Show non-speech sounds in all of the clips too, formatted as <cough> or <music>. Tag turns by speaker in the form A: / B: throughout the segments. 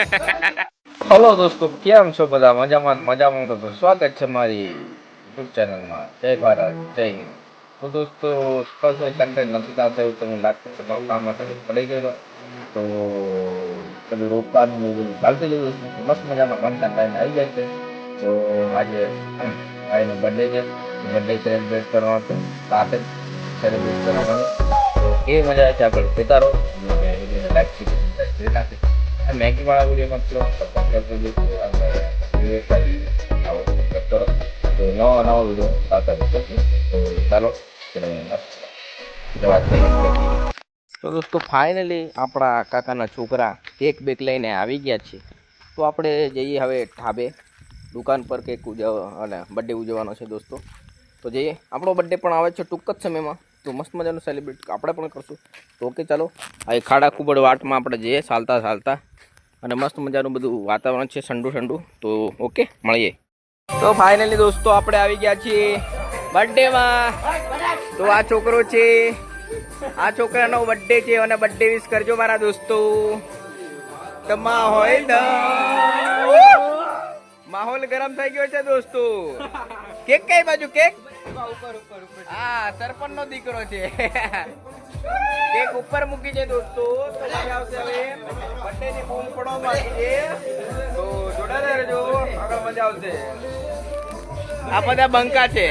A: <laughs> Hello દોસ્તો, કેમ છો બધા? મજામાં મજામાં તો સ્વાગત છે મારી યુટ્યુબ ચેનલમાં જય ભારત, જય હિન્દ. તો દોસ્તો કશું કન્ટેન્ટ નથી આવતા એવું તમને લાગતું છે બહુ કામ પડી ગયેલો તો બધું રોકાણનું ચાલતી બધું ચાલતું જ મસ્ત મજામાં કન્ટેન્ટ લઈને આવી જાય છે. તો આજે ભાઈનો બર્થડે છે. બર્થડે સેલિબ્રેટ કરવાનો છે. સાથે સેલિબ્રેટ કરવાનો. તો એ મજા છે આપણે અને લાઈક મેગી વાળા વીડિયો મતલબ સબસ્ક્રાઇબ કરી દેજો અને આવો સબસ્ક્રાઇબ કરો તો નવો નવો વીડિયો આવતા રહેશે તો ચાલો
B: તો દોસ્તો ફાઇનલી આપણા કાકાના છોકરા કેક બેક લઈને આવી ગયા છે તો આપણે જઈએ હવે ઢાબે દુકાન પર કેક ઉજવ અને બર્થડે ઉજવવાનો છે દોસ્તો તો જઈએ આપણો બર્થડે પણ આવે છે ટૂંક જ સમયમાં તો મસ્ત મજાનું સેલિબ્રેટ આપણે પણ કરશું. તો ઓકે ચાલો. આ ખાડા કુબડ વાટમાં આપણે જઈએ ચાલતા ચાલતા. અને મસ્ત મજાનું બધું વાતાવરણ છે ઠંડુ ઠંડુ. તો ઓકે મળીએ. તો ફાઇનલી દોસ્તો આપણે આવી ગયા છીએ બર્થડેમાં તો આ છોકરો છે. આ છોકરાનો બર્થડે છે અને બર્થડે વિશ કરજો મારા દોસ્તો. તમા હોય ને માહોલ ગરમ થઈ ગયો છે દોસ્તો. કેક કઈ બાજુ કેક? હા સરપંચ નો દીકરો છે. કેક ઉપર મૂકી છે દોસ્તો, તો આવશે હવે. બર્થડે ની બૂમ બાકી છે. તો જોડાતા રહેજો, આગળ મજા આવશે. આ બધા બંકા છે.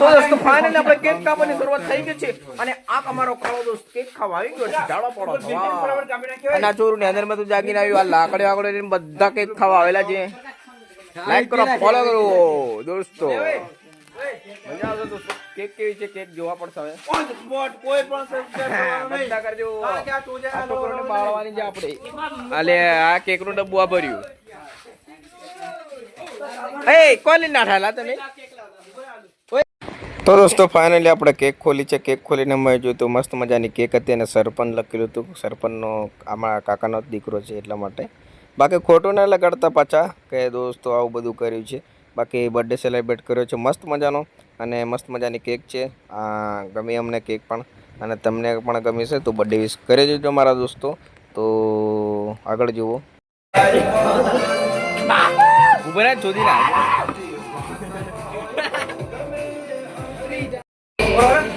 B: તો દોસ્તો ફાઇનલ આપણે કેક કાપવાની શરૂઆત થઈ ગઈ છે. અને આ અમારો કાળો દોસ્ત કેક ખાવા આવી ગયો છે જાડો પડો અને આ ચોરું ની અંદરમાં તું જાગીને આવ્યું આ લાકડી વાકડી બધા કેક ખાવા આવેલા છે. લાઈક કરો ફોલો કરો દોસ્તો. મજા આવશે દોસ્તો કેક કેવી છે? કેક જોવા પડશે હવે. બધા કરજો. આ છોકરોને બાળવાની છે આપણે. અલે આ કેકનું ડબ્બુ આ ભર્યું. એ લઈને નાઠાલા તમે? તો દોસ્તો ફાઇનલી આપણે કેક ખોલી છે. કેક ખોલીને મેં જોયું તો, મસ્ત મજાની કેક હતી અને સરપંચ લખેલું હતું. સરપંચનો આમાં કાકાનો દીકરો છે એટલા માટે. બાકી ખોટું ના લગાડતા પાછા કે દોસ્તો, આવું બધું કર્યું છે. બાકી બર્થડે સેલિબ્રેટ કર્યો છે. મસ્ત મજાનો અને મસ્ત મજાની કેક છે. આ ગમી અમને કેક પણ. અને તમને પણ ગમી છે તો બર્થડે વિશ કરી દેજો મારા દોસ્તો. તો આગળ જુઓ.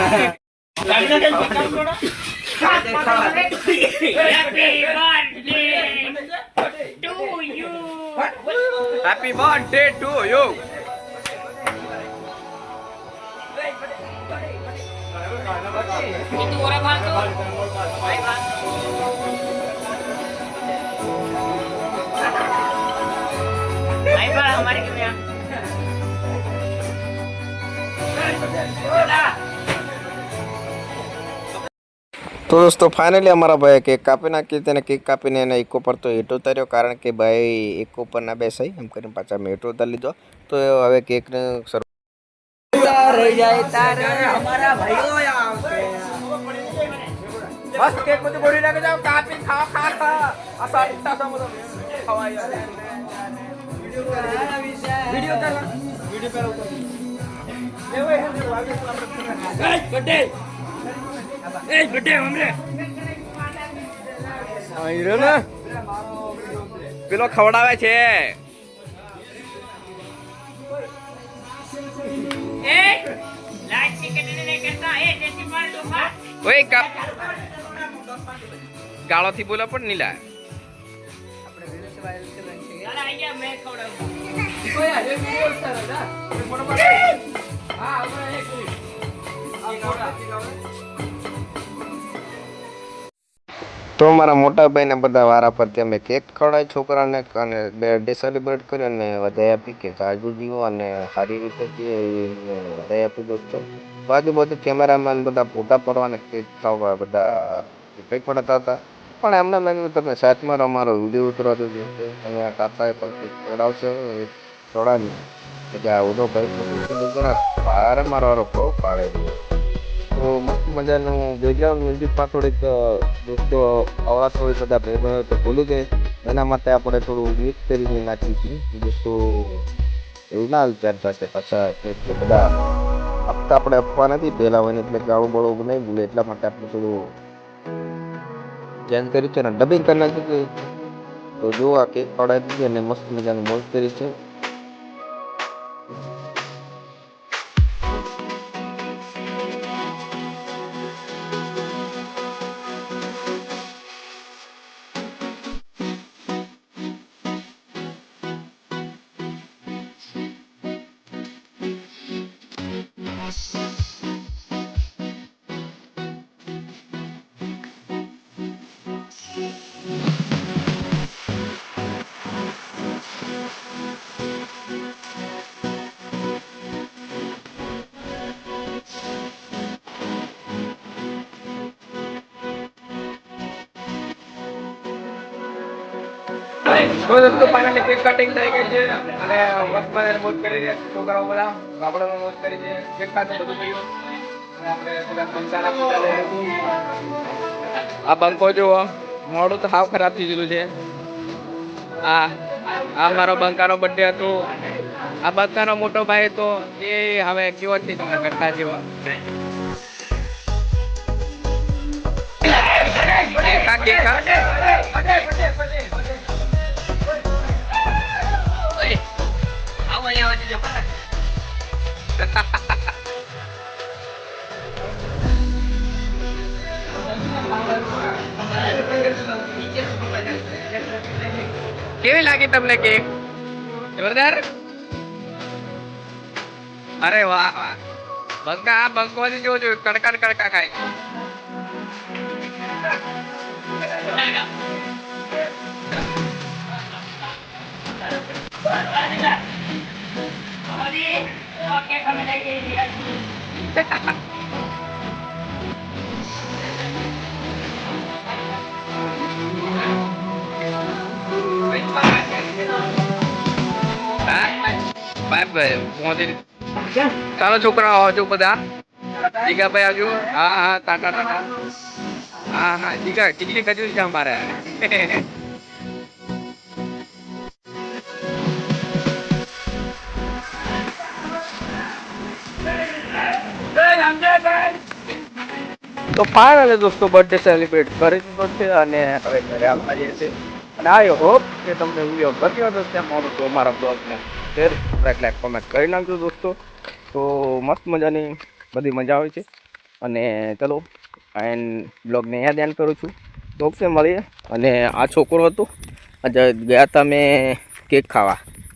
B: રહે શોધી ના હેપી બર્થડે ટુ યુ તો દોસ્તો ફાઇનલી અમારા ભાઈએ કેક કાપી નાખી તેને કેક કાપીને એને ઇકો પર તો હેઠો ઉતાર્યો કારણ કે ભાઈ ઇકો પર ના બેસાય. એમ કરીને પાછા મેં હેઠો ઉતારી લીધો. તો હવે કેકને સર બસ કેક બધું ગોળી નાખી જાવ કાપી ખા ખા ખા આ સાટા સમો ખવાય વિડિયો ઉતાર. વિડિયો પેલા ને? પેલો ખવડાવે છે. ઓય કા ગાળોથી બોલો પણ નીલા તો મારા મોટા ભાઈને બધા વારા પરથી અમે કેક ખવડાવી છોકરાને અને બર્થડે સેલિબ્રેટ કર્યો અને વધાઈ આપી કે તાજુ જીવો અને સારી રીતે વધાઈ આપી દોસ્તો. બાજુ બાજુ કેમેરામેન બધા ફોટા પડવાને કેક બધા ઇફેક્ટ પડતા હતા. પણ એમને લાગ્યું તમે સાચમાં અમારો વીડિયો ઉતરવા દેજો અને આ કાકાએ પણ ચડાવશો થોડાની એટલે આ ઉદો ભાઈ ભારે મારો બહુ પાડે છે તો મજાનું મ્યુઝિક મ્યુઝિકમાં થોડીક દોસ્તો અવાજ થોડી બધા ભેગા તો ભૂલું છે એના માટે આપણે થોડું મિક્સ કરીને નાખી છીએ દોસ્તો એવું ના વિચારતા થશે પાછા કે કે બધા હપ્તા આપણે આપવા નથી, પહેલાં હોય એટલે ગાળું બળું નહીં ભૂલે. એટલા માટે આપણે થોડું ચેન્જ કર્યું છે ને. ડબિંગ કરી નાખ્યું તો જો આ કેક ખવડાવી દીધી અને મસ્ત મજાનું મોજ કરી છે.
A: તો દોસ્તો ફાઇનલી કેક કટિંગ થઈ ગઈ છે અને વખત મોજ કરી છે છોકરાઓ બધા પણ મોજ કરી છે કેક બધું લીધું. આ બંકો જુઓ મોડું તો હાવ ખરાબ થઈ ગયેલું છે. આ આ મારો બંકાનો બર્થડે હતો. આ બંકાનો મોટો ભાઈ હતો એ હવે કેવો છે તમે કરતા જેવો. કેકા કેકા. કેવી લાગી તમને કેક જોરદાર અરે વાહ વાહ બંકા આ બંકવાથી જોજો કડકા ને કડકા ખાય Bye bye Modi ચાલો છોકરાઓ આવજો બધા જીગા ભાઈ આવજો હા હા ટાટા ટાટા હા હા જીગા કેટલી કજુ છે અમારે તો ફાઇનલી દોસ્તો બર્થડે સેલિબ્રેટ કરી દીધો છે અને હવે ઘરે આવતા જઈએ છીએ. અને આઈ હોપ કે તમને વીડિયો ગમ્યો હતો ત્યાં મારો તો અમારા બ્લોગને શેર લાઈક લાઈક કોમેન્ટ કરી નાખજો દોસ્તો. તો મસ્ત મજાની બધી મજા આવે છે. અને ચલો એન્ડ બ્લોગને અહીંયા ધ્યાન કરું છું. તો મળીએ. અને આ છોકરો હતો. આજે ગયા હતા મેં કેક ખાવા.